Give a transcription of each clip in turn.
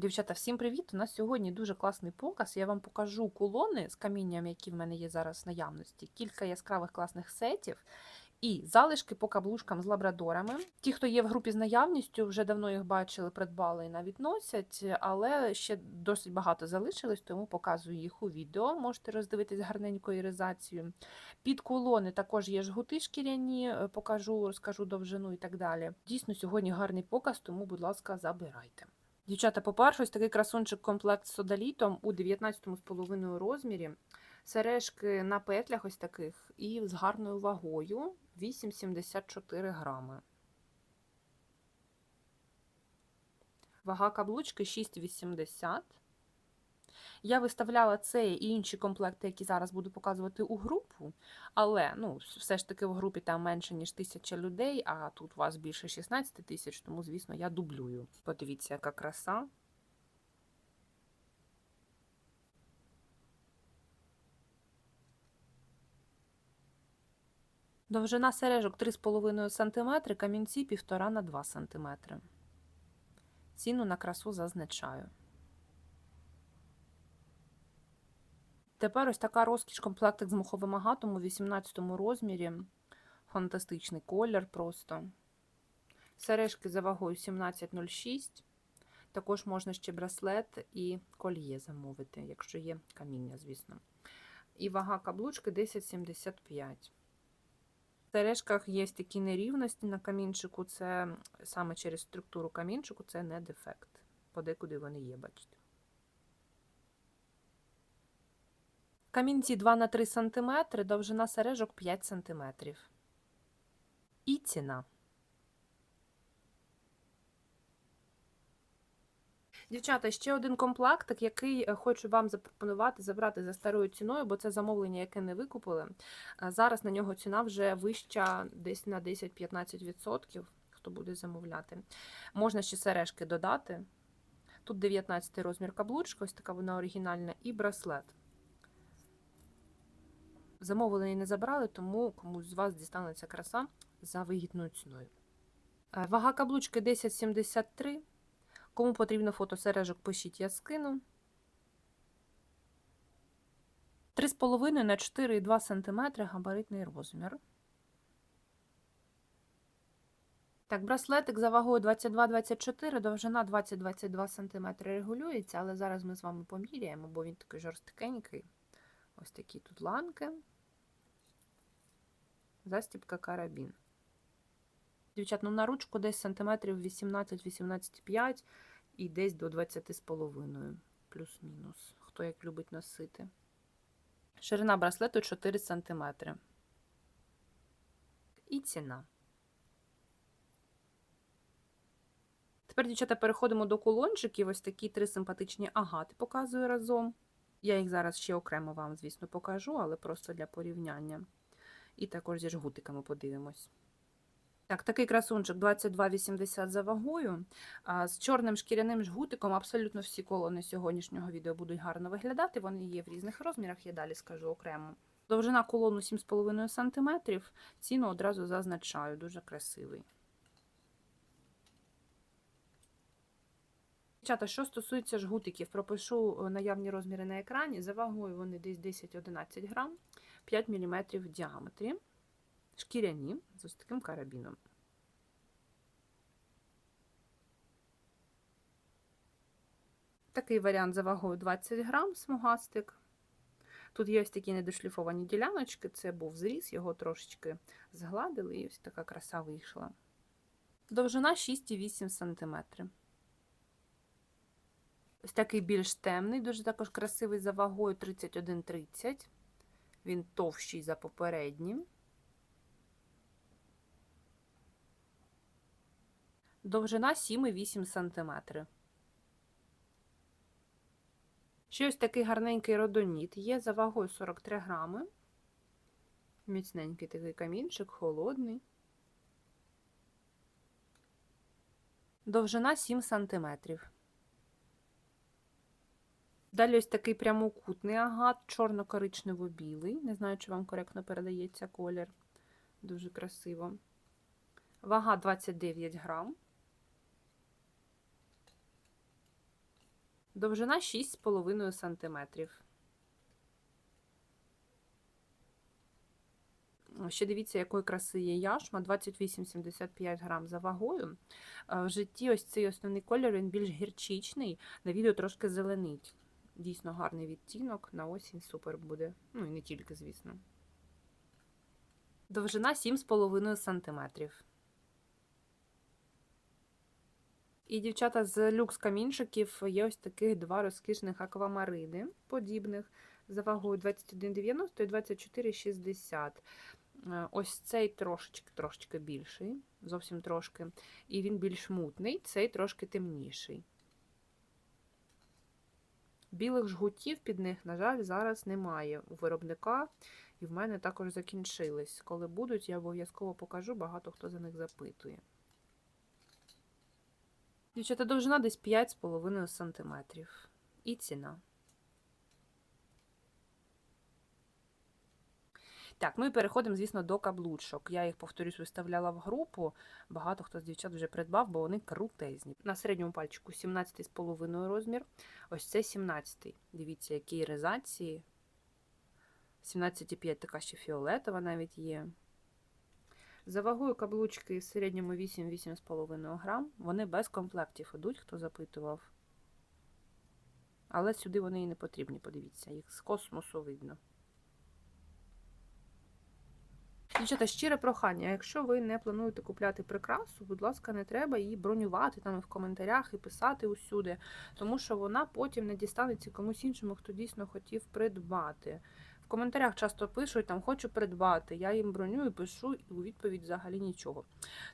Дівчата, всім привіт! У нас сьогодні дуже класний показ. Я вам покажу колони з камінням, які в мене є зараз в наявності, кілька яскравих класних сетів і залишки по каблушкам з лабрадорами. Ті, хто є в групі з наявністю, вже давно їх бачили, придбали і навіть носять, але ще досить багато залишилось, тому показую їх у відео. Можете роздивитись гарненько іризацію. Під колони також є жгути шкіряні, е, покажу, розкажу довжину і так далі. Дійсно, сьогодні гарний показ, тому, будь ласка, забирайте. Дівчата, по-перше, ось такий красунчик комплект з содалітом у 19,5 розмірі. Сережки на петлях ось таких і з гарною вагою 8,74 грами. Вага каблучки 6,80. Я виставляла цей і інші комплекти, які зараз буду показувати у групу, але ну, все ж таки в групі там менше, ніж тисяча людей, а тут у вас більше 16 тисяч, тому, звісно, я дублюю. Подивіться, яка краса. Довжина сережок 3,5 см, камінці 1,5 на 2 см. Ціну на красу зазначаю. Тепер ось така розкіш комплектик з муховим агатом у 18 розмірі. Фантастичний колір просто. Сережки за вагою 17,06. Також можна ще браслет і кольє замовити, якщо є каміння, звісно. І вага каблучки 10,75. В сережках є такі нерівності на камінчику, це саме через структуру камінчику, це не дефект. Подекуди вони є, бачите. Камінці 2 на 3 см, довжина сережок 5 см. І ціна. Дівчата, ще один комплектик, який е, хочу вам запропонувати забрати за старою ціною, бо це замовлення, яке не викупили. Зараз на нього ціна вже вища десь на 10-15%, хто буде замовляти. Можна ще сережки додати. Тут 19 розмір каблучка, ось така вона оригінальна, і браслет. Замовлення не забрали, тому комусь з вас дістанеться краса за вигідною ціною. Е, Вага каблучки 10,73. Кому потрібно фото сережок, пишіть, я скину. 3,5 на 4,2 см габаритний розмір. Так, браслетик за вагою 22-24, довжина 20-22 см регулюється, але зараз ми з вами поміряємо, бо він такий жорсткенький. Ось такі тут ланки. Застібка карабін. Дівчат, ну на ручку десь сантиметрів 18-18,5 і десь до 20,5, плюс-мінус. Хто як любить носити. Ширина браслету 4 см. І ціна. Тепер, дівчата, переходимо до колончиків. Ось такі три симпатичні агати показую разом. Я їх зараз ще окремо вам, звісно, покажу, але просто для порівняння. І також зі жгутиками подивимось. Так, такий красунчик 22,80 за вагою. З чорним шкіряним жгутиком абсолютно всі колони сьогоднішнього відео будуть гарно виглядати. Вони є в різних розмірах, я далі скажу окремо. Довжина колону 7,5 см. Ціну одразу зазначаю, дуже красивий. Дівчата, що стосується жгутиків, пропишу наявні розміри на екрані. За вагою вони десь 10-11 грам, 5 мм в діаметрі, шкіряні з ось таким карабіном. Такий варіант за вагою 20 грам, смугастик. Тут є ось такі недошліфовані діляночки, це був зріз, його трошечки згладили, і ось така краса вийшла. Довжина 6,8 см. Ось такий більш темний, дуже також красивий за вагою 31,30. Він товщий за попереднім. Довжина 7,8 см. Ще ось такий гарненький родоніт є за вагою 43 грами. Міцненький такий камінчик, холодний. Довжина 7 сантиметрів. Далі ось такий прямокутний агат, чорно-коричнево-білий. Не знаю, чи вам коректно передається колір. Дуже красиво. Вага 29 грам. Довжина 6,5 см. Ще дивіться, якої краси є яшма, 28,75 грам за вагою. Е, В житті ось цей основний колір, він більш гірчичний, на відео трошки зеленить. Дійсно гарний відтінок, на осінь супер буде. Ну і не тільки, звісно. Довжина 7,5 см. І дівчата з люкс камінчиків є ось таких два розкішних аквамариди подібних за вагою 21,90 і 24,60. Е, Ось цей трошечки трошечки більший, зовсім трошки, і він більш мутний, цей трошки темніший. Білих жгутів під них, на жаль, зараз немає у виробника, і в мене також закінчились. Коли будуть, я обов'язково покажу, багато хто за них запитує. Дівчата, довжина десь 5,5 см. І ціна. Так, ну і переходимо, звісно, до каблучок. Я їх, повторюсь, виставляла в групу. Багато хто з дівчат вже придбав, бо вони крутезні. На середньому пальчику 17,5 розмір. Ось це 17. Дивіться, які резації. 17,5 така ще фіолетова навіть є. За вагою каблучки в середньому 8-8,5 грам. Вони без комплектів ідуть, хто запитував. Але сюди вони і не потрібні, подивіться, їх з космосу видно. Дівчата, щире прохання, якщо ви не плануєте купляти прикрасу, будь ласка, не треба її бронювати там в коментарях і писати усюди, тому що вона потім не дістанеться комусь іншому, хто дійсно хотів придбати. В коментарях часто пишуть, там хочу придбати, я їм бронюю, пишу і у відповідь взагалі нічого.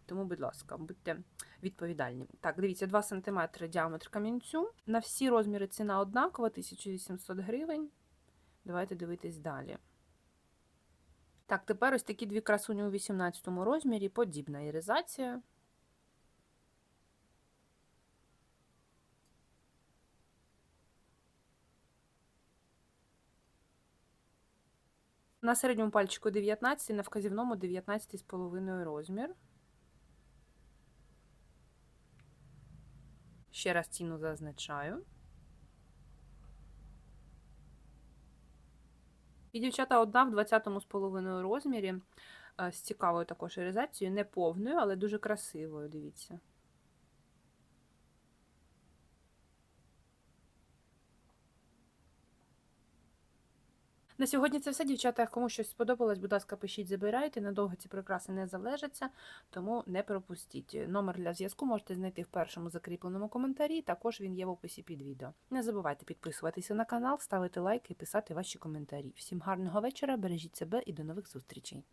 Тому, будь ласка, будьте відповідальні. Так, дивіться, 2 см діаметр камінцю. На всі розміри ціна однакова, 1800 гривень. Давайте дивитись далі. Так, тепер ось такі дві красуні у 18 розмірі, подібна іризація. На середньому пальчику 19, на вказівному 19,5 розмір. Ще раз ціну зазначаю. І дівчата одна в 20 з половиною розмірі, е, з цікавою також реалізацією, не повною, але дуже красивою, дивіться. На сьогодні це все, дівчата. Кому щось сподобалось, будь ласка, пишіть, забирайте. Надовго ці прикраси не залежаться, тому не пропустіть. Номер для зв'язку можете знайти в першому закріпленому коментарі, також він є в описі під відео. Не забувайте підписуватися на канал, ставити лайки і писати ваші коментарі. Всім гарного вечора, бережіть себе і до нових зустрічей!